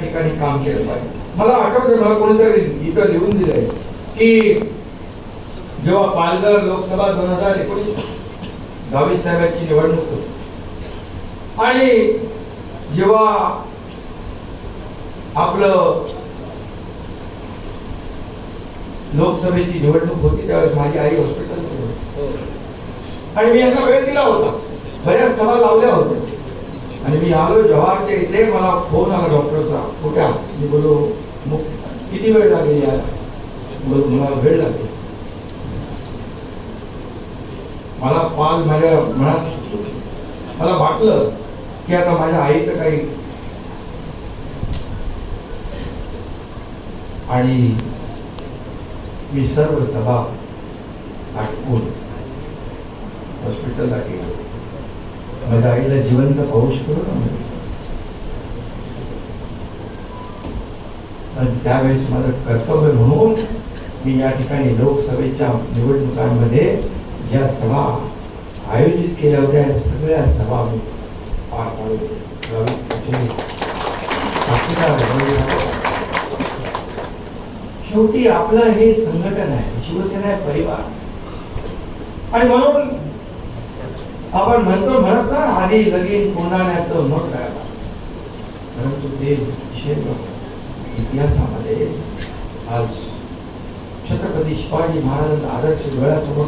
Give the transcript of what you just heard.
ठिकाणी काम केलं पाहिजे. मला आठवतं मला कोणीतरी इथं लिहून दिलंय की जेव्हा पालघर लोकसभा दोन हजार एकोणीस गावी साहेबांची निवडणूक होती. आणि जेव्हा आपलं लोकसभेची निवडणूक होती त्यावेळेस माझी आई हॉस्पिटलमध्ये होती. आणि मी यांना वेळ दिला होता बऱ्याच सभा लावल्या होत्या आणि मी आलो जवाहरच्या इथे मला फोन आला डॉक्टरचा. कुठ्या मी बोलो "मग किती वेळ लागेल यायला मला वेळ लागेल. मला पाल माझ्या मनात मला वाटलं की आता माझ्या आईचं काही आणि मी सर्व सभा आटपून हॉस्पिटलला गेलो. माझ्या आईला जिवंत पाहू करून आणि त्यावेळेस माझं कर्तव्य म्हणून मी या ठिकाणी लोकसभेच्या निवडणुकांमध्ये ज्या सभा आयोजित केल्या होत्या सगळ्या सभा मी पार पाडल्या. शेवटी आपलं हे संघटन आहे शिवसेना आहे परिवार आणि म्हणून आपण म्हणतो म्हणत ना आधी लगीन कोंडाण्याचं मग राहिला. परंतु ते विषय इतिहासामध्ये आज छत्रपती शिवाजी महाराजांचा आदर्श डोळ्यासमोर